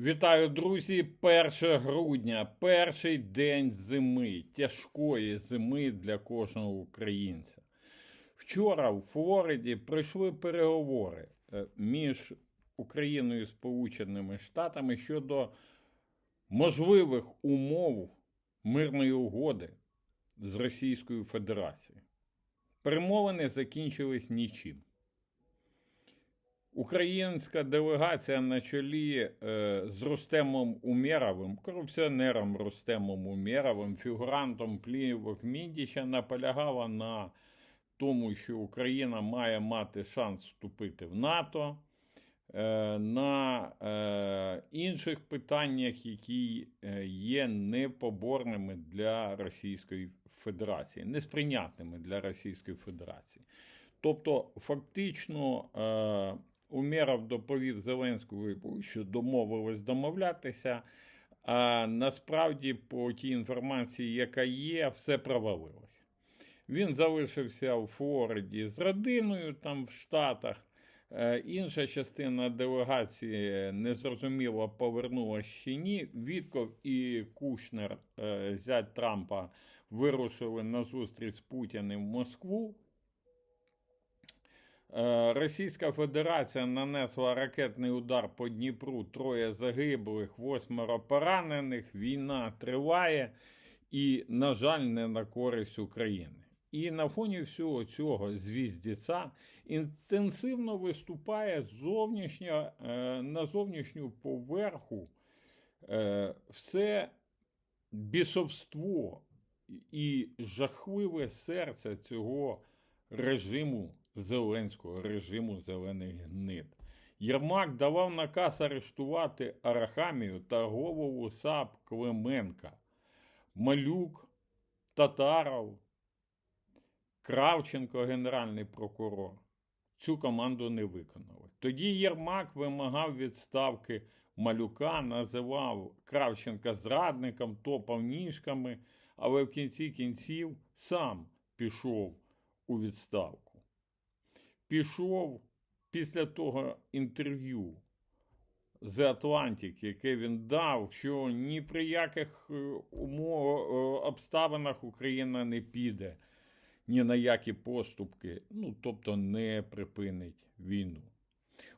Вітаю, друзі! 1 грудня, перший день зими, тяжкої зими для кожного українця. Вчора в Флориді пройшли переговори е, між Україною і Сполученими Штатами щодо можливих умов мирної угоди з Російською Федерацією. Перемовини закінчились нічим. Українська делегація на чолі е, з Рустемом Умєровим, корупціонером Рустемом Умєровим, фігурантом плівок Міндіча наполягала на тому, що Україна має мати шанс вступити в НАТО, е, на е, інших питаннях, які е, є непоборними для Російської Федерації, несприйнятними для Російської Федерації. Тобто, фактично, е, Умєров доповів Зеленському, що домовились домовлятися. А насправді, по тій інформації, яка є, все провалилось. Він залишився у Флориді з родиною там в Штатах. Е, Інша частина делегації незрозуміло повернулася чи ні. Вітков і Кушнер, е, зять Трампа, вирушили на зустріч з Путіним в Москву. Е, Російська Федерація нанесла ракетний удар по Дніпру, троє загиблих, восьмеро поранених. Війна триває і, на жаль, не на користь України. І на фоні всього цього звіздіця інтенсивно виступає зовнішня, е, на зовнішню поверху е, все бісовство і жахливе серце цього режиму Зеленського, режиму зелених гнид. Єрмак давав наказ арештувати Арахамію та голову САП Клименка, Малюк, Татаров, Кравченко, генеральний прокурор. Цю команду не виконали. Тоді Єрмак вимагав відставки Малюка, називав Кравченка зрадником, топав ніжками, але в кінці кінців сам пішов у відставку. Пішов після того інтерв'ю The Atlantic, яке він дав, що ні при яких е, умов, е, обставинах Україна не піде ні на які поступки, ну тобто не припинить війну.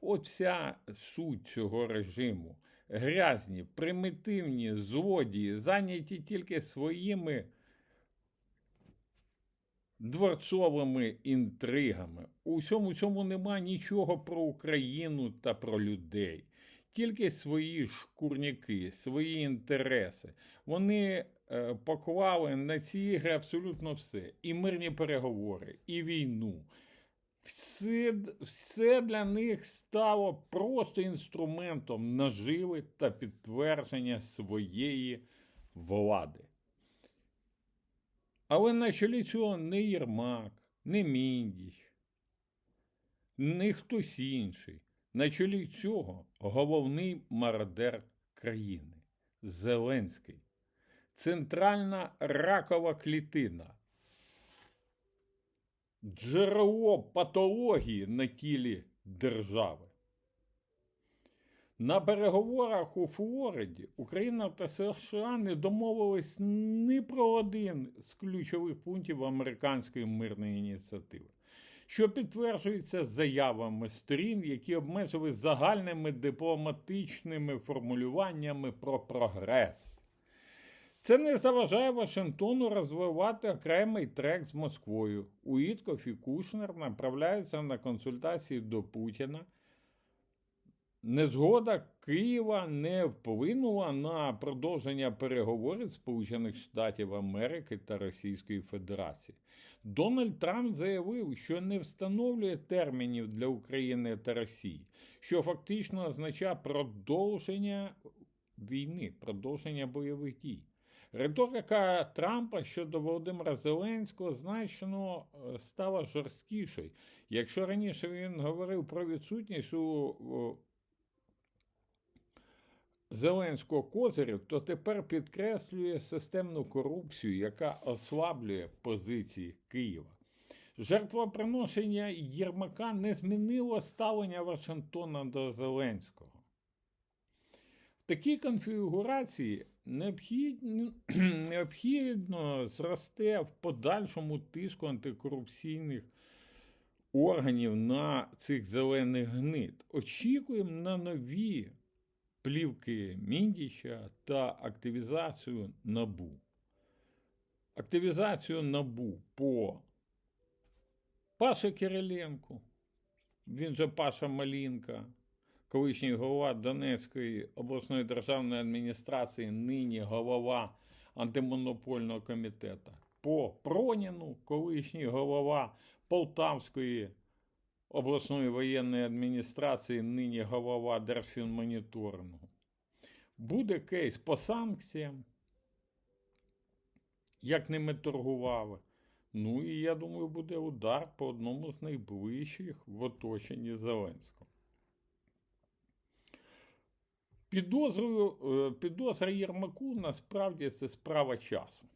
От вся суть цього режиму. Грязні, примітивні злодії, зайняті тільки своїми дворцовими інтригами. У всьому цьому нема нічого про Україну та про людей. Тільки свої шкурняки, свої інтереси. Вони е, поклали на ці ігри абсолютно все: і мирні переговори, і війну. Все, все для них стало просто інструментом наживи та підтвердження своєї влади. Але на чолі цього не Єрмак, не Міндіч, не хтось інший. На чолі цього головний мародер країни Зеленський, центральна ракова клітина, джерело патології на тілі держави. На переговорах у Флориді Україна та США не домовились ні про один з ключових пунктів американської мирної ініціативи, що підтверджується заявами сторін, які обмежили загальними дипломатичними формулюваннями про прогрес. Це не заважає Вашингтону розвивати окремий трек з Москвою. Уітков і Кушнер направляються на консультації до Путіна. Незгода Києва не вплинула на продовження переговорів Сполучених Штатів Америки та Російської Федерації. Дональд Трамп заявив, що не встановлює термінів для України та Росії, що фактично означає продовження війни, продовження бойових дій. Риторика Трампа щодо Володимира Зеленського значно е, стала жорсткішою. Якщо раніше він говорив про відсутність у Зеленського козирів, то тепер підкреслює системну корупцію, яка ослаблює позиції Києва. Жертвоприношення Єрмака не змінило ставлення Вашингтона до Зеленського. В такій конфігурації необхідно, необхідно зросте в подальшому тиску антикорупційних органів на цих зелених гнид. Очікуємо на нові плівки Міндіча та активізацію набу. Активізацію набу по Паше Кириленку, він же Паша Малінка, колишній голова Донецької обласної державної адміністрації, нині голова антимонопольного комітету. По Проніну, колишній голова Полтавської обласної воєнної адміністрації, нині голова Держфінмоніторингу. Буде кейс по санкціям, як ними торгували. Ну і я думаю, буде удар по одному з найближчих в оточенні Зеленського. Підозрою, е, підозра Єрмаку насправді це справа часу.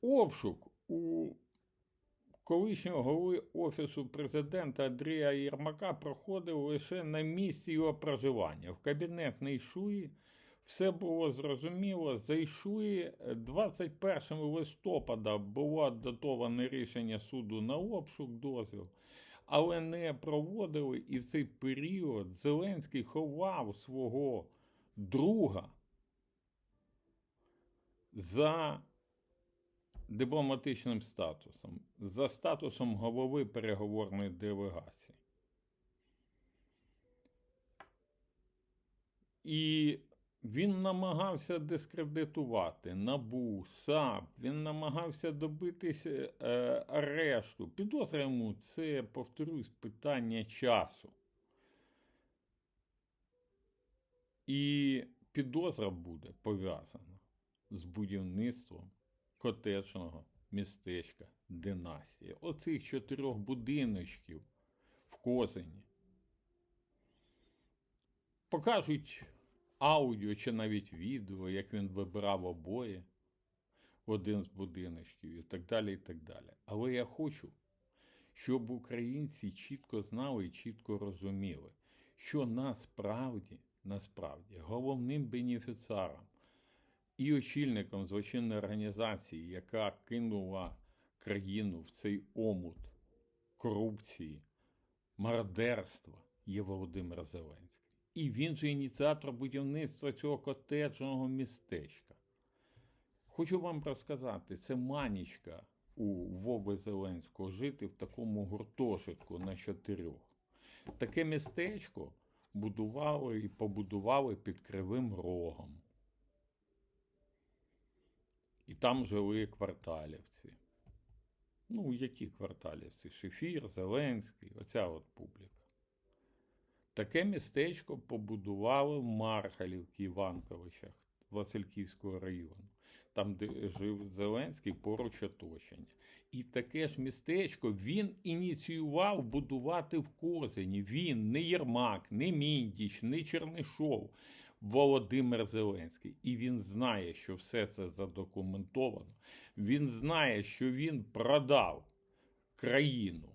Обшук у колишнього голови Офісу президента Андрія Єрмака проходив лише на місці його проживання. В кабінет не йшли, все було зрозуміло. Зайшли 21 листопада було датоване рішення суду на обшук дозвіл, але не проводили і в цей період Зеленський ховав свого друга за дипломатичним статусом, за статусом голови переговорної делегації. І він намагався дискредитувати НАБУ, САП, він намагався добитися е, арешту. Підозра йому це, повторюсь, питання часу. І підозра буде пов'язана з будівництвом котеджного містечка Династія. Оцих чотирьох будиночків в Козині. Покажуть аудіо чи навіть відео, як він вибирав обоє в один з будиночків і так далі. і так далі. Але я хочу, щоб українці чітко знали і чітко розуміли, що насправді, насправді головним бенефіціаром і очільником злочинної організації, яка кинула країну в цей омут корупції, мародерства, є Володимир Зеленський. І він же ініціатор будівництва цього котеджного містечка. Хочу вам розказати, це манічка у Вови Зеленського жити в такому гуртожитку на чотирьох. Таке містечко будували і побудували під Кривим Рогом. І там жили кварталівці. Ну, які кварталівці? Шефір, Зеленський, оця от публіка. Таке містечко побудували в Мархалівці, Іванковичах Васильківського району, там, де жив Зеленський, поруч оточення. І таке ж містечко він ініціював будувати в Козині. Він, не Єрмак, не Міндіч, не Чернишов, Володимир Зеленський. І він знає, що все це задокументовано. Він знає, що він продав країну,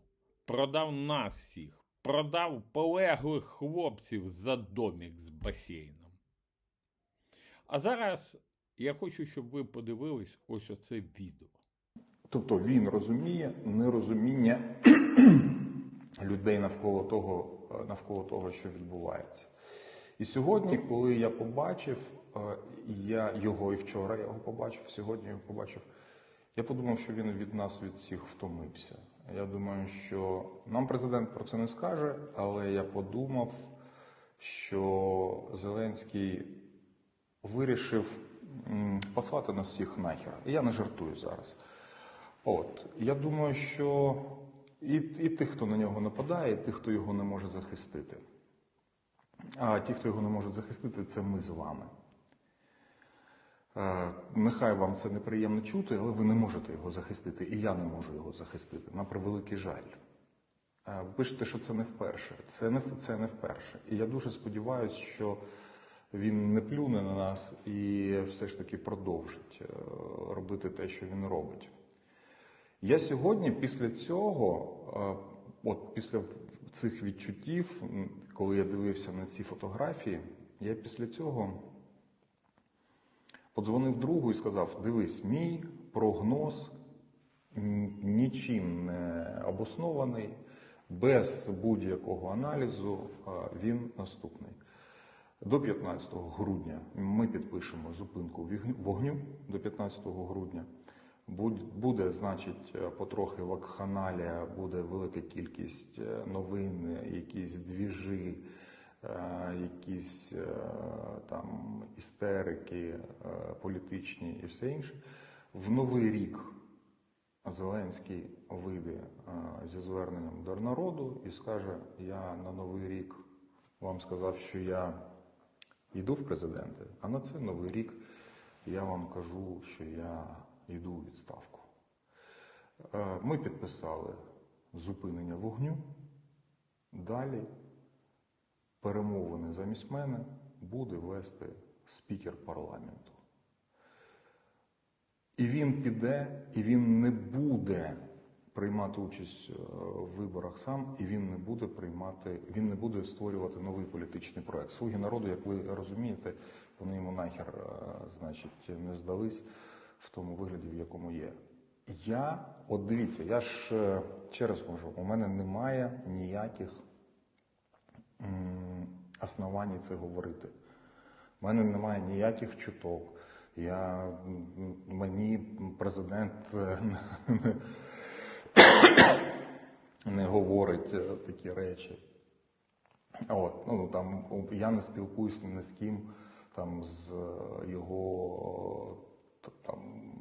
продав нас всіх продав полеглих хлопців за домік з басейном. А зараз я хочу, щоб ви подивились ось оце відео. Тобто він розуміє нерозуміння людей навколо того, навколо того, що відбувається. І сьогодні, коли я побачив, е, я його і вчора я його побачив, сьогодні його побачив, я подумав, що він від нас від всіх втомився. Я думаю, що нам президент про це не скаже, але я подумав, що Зеленський вирішив послати нас всіх нахер. І я не жартую зараз. От я думаю, що і, і тих, хто на нього нападає, і тих, хто його не може захистити. А ті, хто його не може захистити, це ми з вами. Е, Нехай вам це неприємно чути, але ви не можете його захистити, і я не можу його захистити. На превеликий жаль. Е, Ви пишете, що це не вперше. Це не, це не вперше. І я дуже сподіваюся, що він не плюне на нас і все ж таки продовжить е, робити те, що він робить. Я сьогодні після цього, от після цих відчуттів, коли я дивився на ці фотографії, Я після цього подзвонив другу і сказав: дивись, мій прогноз нічим не обоснований, без будь-якого аналізу він наступний. До 15 грудня ми підпишемо зупинку вогню до 15 грудня. Буде, значить, е, потрохи вакханалія, буде велика кількість е, новин, якісь двіжі, е, якісь там істерики політичні і все інше. В новий рік Зеленський вийде зі зверненням до народу і скаже: Я на новий рік вам сказав, що я йду в президенти, а на цей новий рік я вам кажу, що я йду у відставку. Е, Ми підписали зупинення вогню. Далі перемовини замість мене буде вести спікер парламенту. І він піде, і він не буде приймати участь е, в виборах сам, і він не буде приймати, він не буде створювати новий політичний проект. Слуги народу, як ви розумієте, вони йому нахер, е, значить, не здались в тому вигляді, в якому є. Я, от дивіться, я ж е, ще раз кажу, у мене немає ніяких основань це говорити. У мене немає ніяких чуток. Я, мені президент е, не, говорить е, такі речі. От, ну, там, я не спілкуюсь ні з ким там, з його там,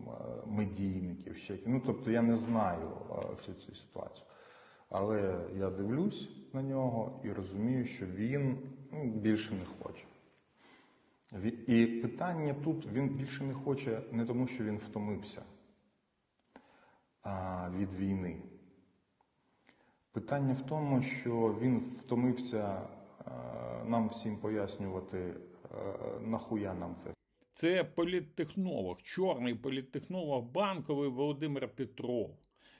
е, медійників. Ще. Ну, тобто я не знаю е, всю цю ситуацію. Але я дивлюсь на нього і розумію, що він ну, більше не хоче. І питання тут він більше не хоче не тому, що він втомився а, від війни. Питання в тому, що він втомився е, нам всім пояснювати, нахуя нам це. Це політтехнолог, чорний політтехнолог банковий Володимир Петров.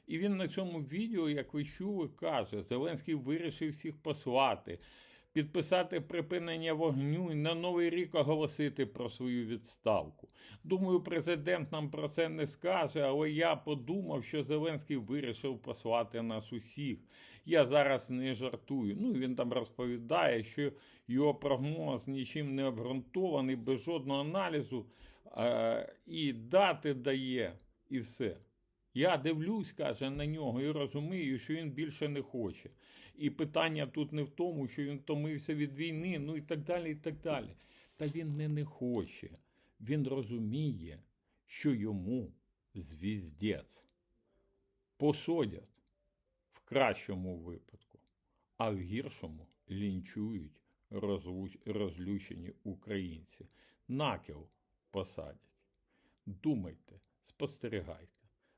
І він на цьому відео, як ви чули, каже: Зеленський вирішив всіх послати, підписати припинення вогню і на новий рік оголосити про свою відставку. Думаю, президент нам про це не скаже, але я подумав, що Зеленський вирішив послати нас усіх. Я зараз не жартую. Ну, він там розповідає, що його прогноз нічим не обґрунтований, без жодного аналізу, е, і дати дає, і все. Я дивлюсь, каже, на нього і розумію, що він більше не хоче. І питання тут не в тому, що він втомився від війни, ну і так далі, і так далі. Та він не не хоче. Він розуміє, що йому звіздець посадять в кращому випадку, а в гіршому лінчують розлючені українці. Накил посадять. Думайте, спостерігайте,